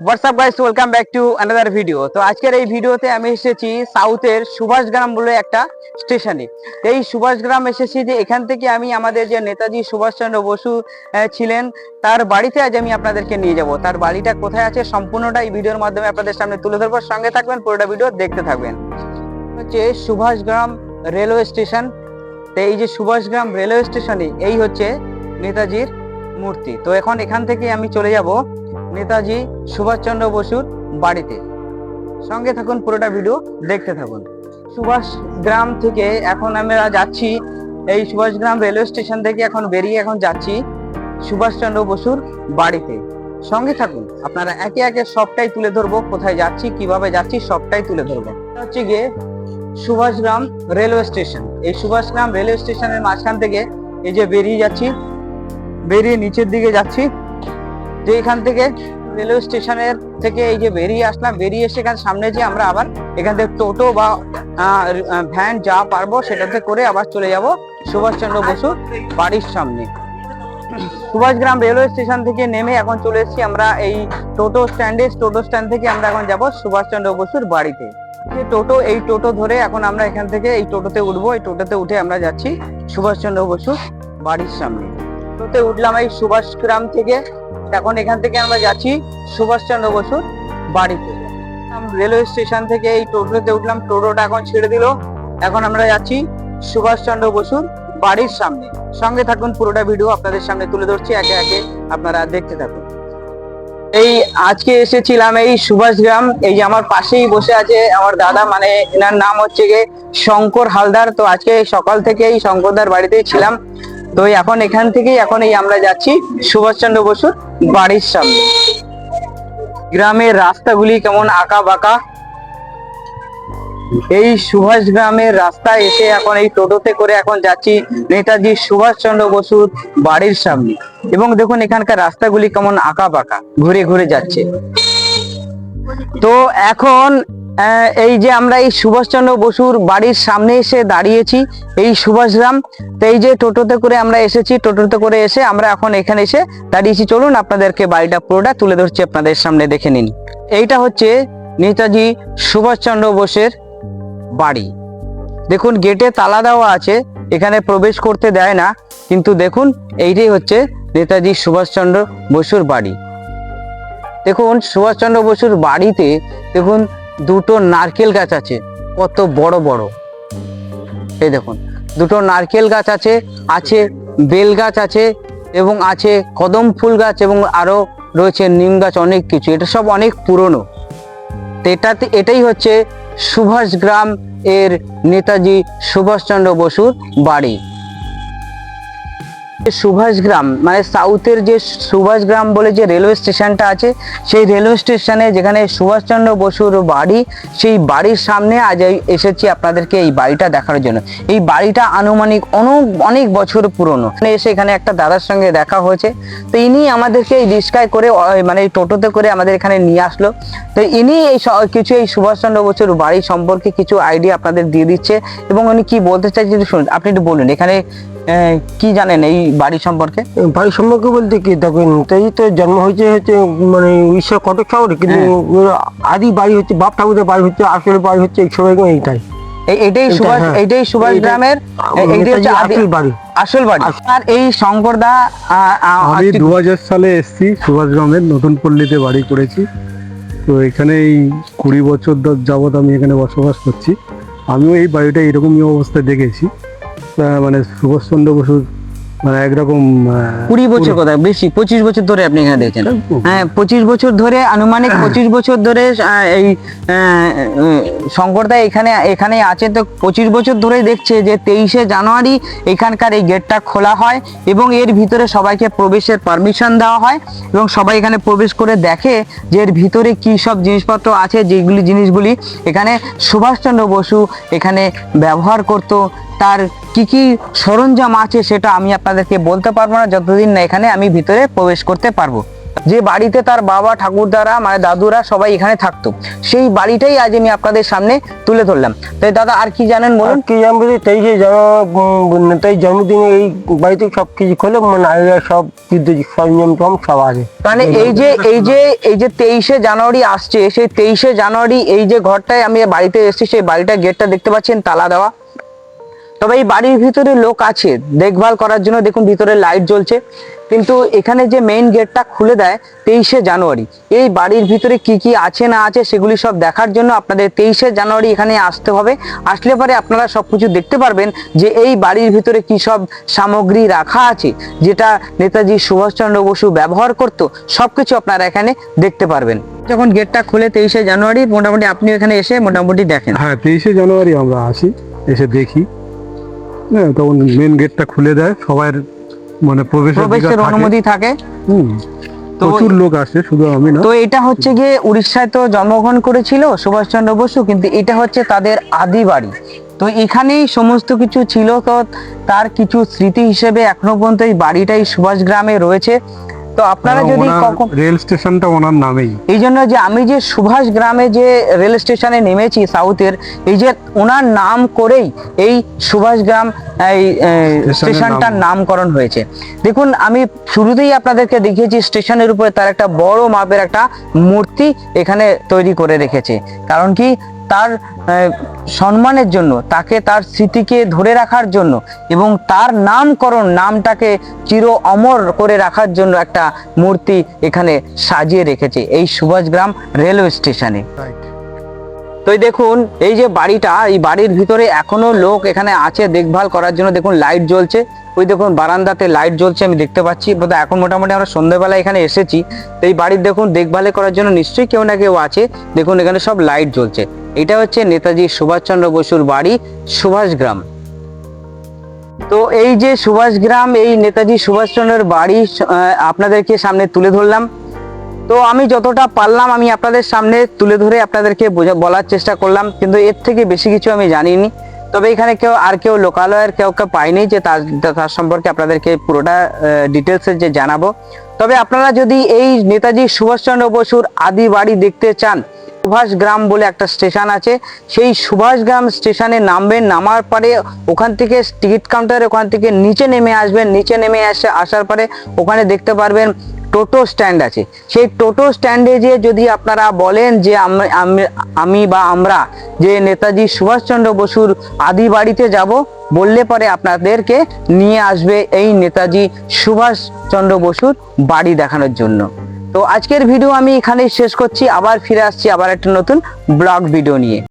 What's up guys welcome back to another video তো আজকের এই ভিডিওতে আমি এসেছি সাউথের সুভাষগ্রাম বলে একটা স্টেশনে এই সুভাষগ্রাম এসেছি যে এখান থেকে আমি আমাদের যে নেতাজি সুভাষচন্দ্র বসু ছিলেন, তার বাড়িতে আজ আমি আপনাদেরকে নিয়ে যাব। তার বাড়িটা কোথায় আছে সম্পূর্ণটা এই ভিডিওর মাধ্যমে আপনাদের সামনে তুলে ধরবার সঙ্গে থাকবেন, পুরোটা ভিডিও দেখতে থাকবেন। হচ্ছে সুভাষগ্রাম রেলওয়ে স্টেশন তো এই যে সুভাষগ্রাম রেলওয়ে স্টেশনে এই হচ্ছে নেতাজির মূর্তি। তো এখন এখান থেকে আমি চলে যাব। নেতাজি সুভাষচন্দ্র বসুর বাড়িতে। সঙ্গে থাকুন, পুরোটা ভিডিও দেখতে থাকুন। সুভাষ গ্রাম থেকে এখন আমরা যাচ্ছি, এই সুভাষগ্রাম রেলওয়ে স্টেশন থেকে এখন বেরিয়ে এখন যাচ্ছি সুভাষচন্দ্র বসুর বাড়িতে। সঙ্গে থাকুন, আপনারা একে একে সবটাই তুলে ধরবো, কোথায় যাচ্ছি, কীভাবে যাচ্ছি, সবটাই তুলে ধরবো। হচ্ছে গিয়ে সুভাষগ্রাম রেলওয়ে স্টেশন এই সুভাষগ্রাম রেলওয়ে স্টেশনের মাঝখান থেকে এই যে বেরিয়ে যাচ্ছি, বেরিয়ে নিচের দিকে যাচ্ছি যে এখান থেকে রেলওয়ে স্টেশনের থেকে এই যে বেরিয়ে আসলাম, বেরিয়ে এসে এখানে সামনে যে আমরা আবার এখান থেকে টোটো বা ভ্যান যা পারব সেটাতে করে আবার চলে যাব সুভাষচন্দ্র বসুর বাড়ির সামনে। সুভাষগ্রাম রেলওয়ে স্টেশন থেকে নেমে এখন চলে এসেছি আমরা এই টোটো স্ট্যান্ডে, টোটো স্ট্যান্ড থেকে আমরা এখন যাব সুভাষচন্দ্র বসুর বাড়িতে। যে টোটো, এই টোটো ধরে এখন আমরা এখান থেকে এই টোটোতে উঠবো, এই টোটোতে উঠে আমরা যাচ্ছি সুভাষচন্দ্র বসুর বাড়ির সামনে। টোটোতে উঠলাম এই সুভাষগ্রাম থেকে। এখন এখান থেকে আমরা যাচ্ছি সুভাষচন্দ্র বসুর বাড়িতে। রেলওয়ে স্টেশন থেকে এই টোটোতে উঠলাম, টোটোটা এখন ছেড়ে দিল। এখন আমরা যাচ্ছি সুভাষচন্দ্র বসুর বাড়ির সামনে। সঙ্গে থাকুন, পুরোটা ভিডিও আপনাদের সামনে তুলে ধরছি, একে একে আপনারা দেখতে থাকুন। এই আজকে এসেছিলাম এই সুভাষগ্রাম এই যে আমার পাশেই বসে আছে আমার দাদা মানে এনার নাম হচ্ছে গিয়ে শঙ্কর হালদার। তো আজকে সকাল থেকে এই শঙ্করদার বাড়িতেই ছিলাম। তো এখন এখান থেকেই এখন এই আমরা যাচ্ছি সুভাষচন্দ্র বসুর বাড়ির সামনে। গ্রামের রাস্তাগুলি কেমন আঁকা বাঁকা এই সুভাষ গ্রামের রাস্তায় এসে এখন এই টোটোতে করে এখন যাচ্ছি নেতাজি সুভাষচন্দ্র বসুর বাড়ির সামনে। এবং দেখুন এখানকার রাস্তাগুলি কেমন আঁকা বাঁকা ঘুরে ঘুরে যাচ্ছে। তো এখন এই যে আমরা এই সুভাষচন্দ্র বসুর বাড়ির সামনে এসে দাঁড়িয়েছি, এই সুভাষগ্রাম। তো এই যে টোটোতে করে আমরা এসেছি, টোটোতে করে এসে আমরা এখন এখানে এসে দাঁড়িয়েছি। চলুন আপনাদেরকে বাড়িটা পুরোটা তুলে ধরছি, আপনাদের সামনে দেখে নিন। এইটা হচ্ছে নেতাজি সুভাষচন্দ্র বোসের বাড়ি। দেখুন, গেটে তালা দেওয়া আছে, এখানে প্রবেশ করতে দেয় না, কিন্তু দেখুন, এইটাই হচ্ছে নেতাজি সুভাষচন্দ্র বসুর বাড়ি। দেখুন, সুভাষচন্দ্র বসুর বাড়িতে, দেখুন দুটো নারকেল গাছ আছে, কত বড় বড়। এই দেখুন, দুটো নারকেল গাছ আছে আছে বেল গাছ আছে এবং আছে কদম ফুল গাছ এবং আরও রয়েছে নিম গাছ, অনেক কিছু। এটা সব অনেক পুরনো। এটাতে, এটাই হচ্ছে সুভাষ গ্রাম এর নেতাজি সুভাষচন্দ্র বসুর বাড়ি। সুভাষ গ্রাম মানে সাউথের যে সুভাষগ্রাম বলে যে রেলওয়ে স্টেশনটা আছে, সেই রেলওয়ে স্টেশনে যেখানে সুভাষচন্দ্র বসুর বাড়ি, সেই বাড়ির সামনে আজ এসেছি আপনাদেরকে এই বাড়িটা দেখার জন্য। এই বাড়িটা আনুমানিক অনেক অনেক বছর পুরনো। এসে এখানে একটা দাদার সঙ্গে দেখা হয়েছে। তো ইনি আমাদেরকে এই রিস্কায় করে মানে এই টোটোতে করে আমাদের এখানে নিয়ে আসলো। তো ইনি এই কিছু এই সুভাষচন্দ্র বসুর বাড়ি সম্পর্কে কিছু আইডিয়া আপনাদের দিয়ে দিচ্ছে। এবং উনি কি বলতে চাইছে একটু শুনুন, আপনি একটু বলুন। এখানে কি জানেন এই বাড়ি সম্পর্কে? বাড়ি সম্পর্কে বলতে কি দেখুন নেতাজি তো জন্ম হয়েছে হচ্ছে মানে উড়িষ্যা কটক শহরে কিন্তু আদি বাড়ি হচ্ছে বাপ ঠাকুরের বাড়ি হচ্ছে আসলে বাড়ি হচ্ছে এই সবাই এইটাই এটাই সুভাষ হ্যাঁ। এইটাই সুভাষ গ্রামের হচ্ছে আসল বাড়ি। আসল বাড়ি। আর এই শঙ্করদা আমি দু হাজার সালে এসেছি সুভাষগ্রামের নতুন পল্লীতে বাড়ি করেছি। তো এখানে এই কুড়ি বছর যাবৎ আমি এখানে বসবাস করছি। আমিও এই বাড়িটা এরকমই অবস্থায় দেখেছি। মানে সুভাষচন্দ্র বসুর মানে একরকম কুড়ি বছর কথা বেশি পঁচিশ বছর ধরে আপনি এখানে দেখছেন হ্যাঁ পঁচিশ বছর ধরে আনুমানিক পঁচিশ বছর ধরে এই শঙ্করদা এখানে এখানে আছে। তো পঁচিশ বছর ধরে দেখছে যে তেইশে জানুয়ারি এখানকার এই গেটটা খোলা হয় এবং এর ভিতরে সবাইকে প্রবেশের পারমিশন দেওয়া হয় এবং সবাই এখানে প্রবেশ করে দেখে যে এর ভিতরে কি সব জিনিসপত্র আছে যেগুলি জিনিসগুলি এখানে সুভাষচন্দ্র বসু এখানে ব্যবহার করত। তার কি কি সরঞ্জাম আছে সেটা আমি আপনাদেরকে বলতে পারব না যতদিন না এখানে আমি ভিতরে প্রবেশ করতে পারব। যে বাড়িতে তার বাবা ঠাকুরদারা মানে দাদুরা সবাই এখানে থাকতো সেই বাড়িটাই আজ আমি আপনাদের সামনে তুলে ধরলাম। তাই দাদা আর কি জানেন বলুন? কি জানব যে তেইশে নেতাজির জন্মদিনে এই বাড়িতে সব কিছু খোলে মানে সব সরঞ্জাম টম সব আছে। মানে এই যে এই যে এই যে তেইশে জানুয়ারি আসছে সেই তেইশে জানুয়ারি এই যে ঘরটায় আমি বাড়িতে এসেছি সেই বাড়িটার গেটটা দেখতে পাচ্ছেন তালা দেওয়া। তবে এই বাড়ির ভিতরে লোক আছে, দেখভাল করার জন্য দেখুন ভিতরে লাইট জ্বলছে। কিন্তু এখানে যে মেইন গেটটা খুলে দেয়, তেইশে জানুয়ারি। এই বাড়ির ভিতরে কি কি আছে না আছে সেগুলি সব দেখার জন্য আপনাদের তেইশে জানুয়ারি এখানে আসতে হবে। আসলে পরে আপনারা সব কিছু দেখতে পারবেন যে এই বাড়ির ভিতরে কি সব সামগ্রী রাখা আছে, যেটা নেতাজি সুভাষচন্দ্র বসু ব্যবহার করতো, সবকিছু আপনারা এখানে দেখতে পারবেন। যখন গেটটা খুলে তেইশে জানুয়ারি, মোটামুটি আপনি এখানে এসে মোটামুটি দেখেন। হ্যাঁ তেইশে জানুয়ারি আমরা আসি, এসে দেখি। হ্যাঁ তখন মেন গেটটা খুলে দেয় সবার মানে প্রবেশের অনুমতি থাকে। হুম প্রচুর লোক আসে শুধু আমি না। তো এটা হচ্ছে গিয়ে উড়িষ্যায় তো জন্মগ্রহণ করেছিল সুভাষচন্দ্র বসু কিন্তু এটা হচ্ছে তাদের আদি বাড়ি। তো এখানেই সমস্ত কিছু ছিল তো তার কিছু স্মৃতি হিসেবে এখনও পর্যন্ত এই বাড়িটাই সুভাষ গ্রামে রয়েছে। তো আপনারা যদি কখন রেল স্টেশনটা ওনার নামেই। এই জন্য যে আমি যে সুভাষ গ্রামে যে রেল স্টেশনে নেমেছি সাউথের এই যে ওনার নাম করেই এই সুভাষ গ্রাম এই স্টেশনটার নামকরণ হয়েছে। দেখুন আমি শুরুতেই আপনাদেরকে দেখিয়েছি স্টেশনের উপরে তার একটা বড় মাপের একটা মূর্তি এখানে তৈরি করে রেখেছে। কারণ কি? তার সম্মানের জন্য তাকে তার স্মৃতিকে ধরে রাখার জন্য এবং তার নামকরণ নামটাকে চির অমর করে রাখার জন্য একটা মূর্তি এখানে সাজিয়ে রেখেছে এই সুভাষগ্রাম রেলওয়ে স্টেশনে। তো এই দেখুন এই যে বাড়িটা এই বাড়ির ভিতরে এখনও লোক এখানে আছে দেখভাল করার জন্য দেখুন লাইট জ্বলছে। ওই দেখুন, বারান্দাতে লাইট জ্বলছে, আমি দেখতে পাচ্ছি। বোধহয় এখন মোটামুটি আমরা সন্ধ্যেবেলা এখানে এসেছি। তো এই বাড়ির দেখুন, দেখভালে করার জন্য নিশ্চয়ই কেউ না কেউ আছে। দেখুন, এখানে সব লাইট জ্বলছে। এটা হচ্ছে নেতাজি সুভাষচন্দ্র বসুর বাড়ি সুভাষগ্রাম তো এই যে সুভাষগ্রাম এই নেতাজি সুভাষচন্দ্রের বাড়ি আপনাদেরকে সামনে তুলে ধরলাম। তো আমি যতটা পারলাম, আমি আপনাদের সামনে তুলে ধরে আপনাদেরকে বলার চেষ্টা করলাম। কিন্তু এর থেকে বেশি কিছু আমি জানিনি। তবে এখানে কেউ আর কেউ লোকালয়ের কেউ কেউ পাইনি যে তার তার সম্পর্কে আপনাদেরকে পুরোটা ডিটেলসে যে জানাব। তবে আপনারা যদি এই নেতাজি সুভাষচন্দ্র বসুর আদি বাড়ি দেখতে চান, সুভাষ গ্রাম বলে একটা স্টেশন আছে, সেই সুভাষ গ্রাম স্টেশনে নামবেন, নামার পরে ওখান থেকে টিকিট কাউন্টার ওখান থেকে নিচে নেমে আসবেন, নিচে নেমে আসে আসার পরে ওখানে দেখতে পারবেন টোটো স্ট্যান্ড আছে। সেই টোটো স্ট্যান্ডে যে যদি আপনারা বলেন যে আম- বা আমরা যে নেতাজি সুভাষচন্দ্র বসুর আদি বাড়িতে যাব, বললে পরে আপনাদেরকে নিয়ে আসবে এই নেতাজি সুভাষচন্দ্র বসুর বাড়ি দেখানোর জন্য। তো আজকের ভিডিও আমি এখানেই শেষ করছি। আবার ফিরে আসছি আবার একটা নতুন ব্লগ ভিডিও নিয়ে।